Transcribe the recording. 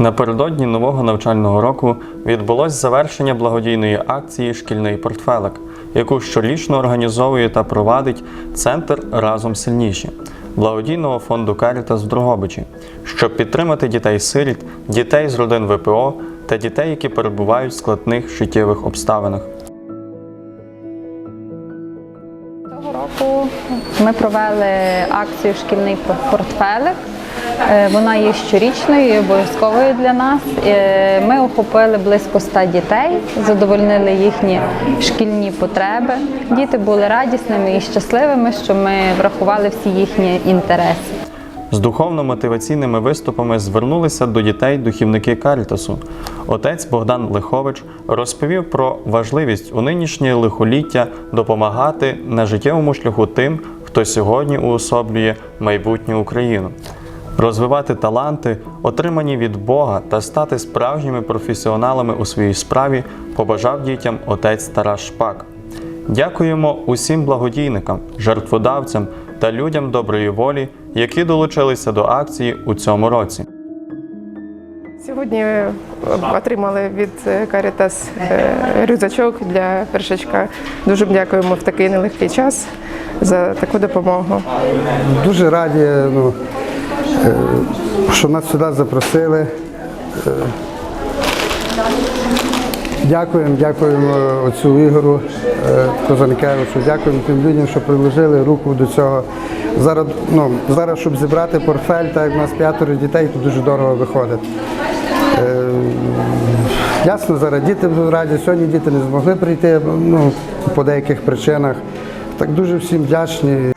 Напередодні нового навчального року відбулось завершення благодійної акції Шкільний портфелик, яку щорічно організовує та провадить центр разом сильніші благодійного фонду Карітас в Дрогобичі, щоб підтримати дітей-сиріт, дітей з родин ВПО та дітей, які перебувають в складних життєвих обставинах. Цього року ми провели акцію Шкільний портфелик. Е, Вона є щорічною і обов'язковою для нас. Е, Ми охопили близько 100 дітей, задовольнили їхні шкільні потреби. Діти були радісними і щасливими, що ми врахували всі їхні інтереси. З духовно-мотиваційними виступами звернулися до дітей духівники Карітасу. Отець Богдан Лихович розповів про важливість у нинішнє лихоліття допомагати на життєвому шляху тим, хто сьогодні уособлює майбутню Україну. Розвивати таланти, отримані від Бога, та стати справжніми професіоналами у своїй справі побажав дітям отець Тарас Шпак. Дякуємо усім благодійникам, жертводавцям та людям доброї волі, які долучилися до акції у цьому році. Сьогодні е, отримали від е, Caritas е, рюкзачок для першачка. Дуже дякуємо в такий нелегкий час за таку допомогу. Дуже раді, ну, е, що нас сюди запросили. Е, Дякуємо, дякуємо оцю Ігору е, Козанкевичу, дякуємо тим людям, що приложили руку до цього. Зараз, ну, зараз щоб зібрати портфель, так як у нас п'ятеро дітей, то дуже дорого виходить. Е, Ясно, зараз діти будуть раді. Сьогодні діти не змогли прийти ну, по деяких причинах. Так дуже всім вдячні.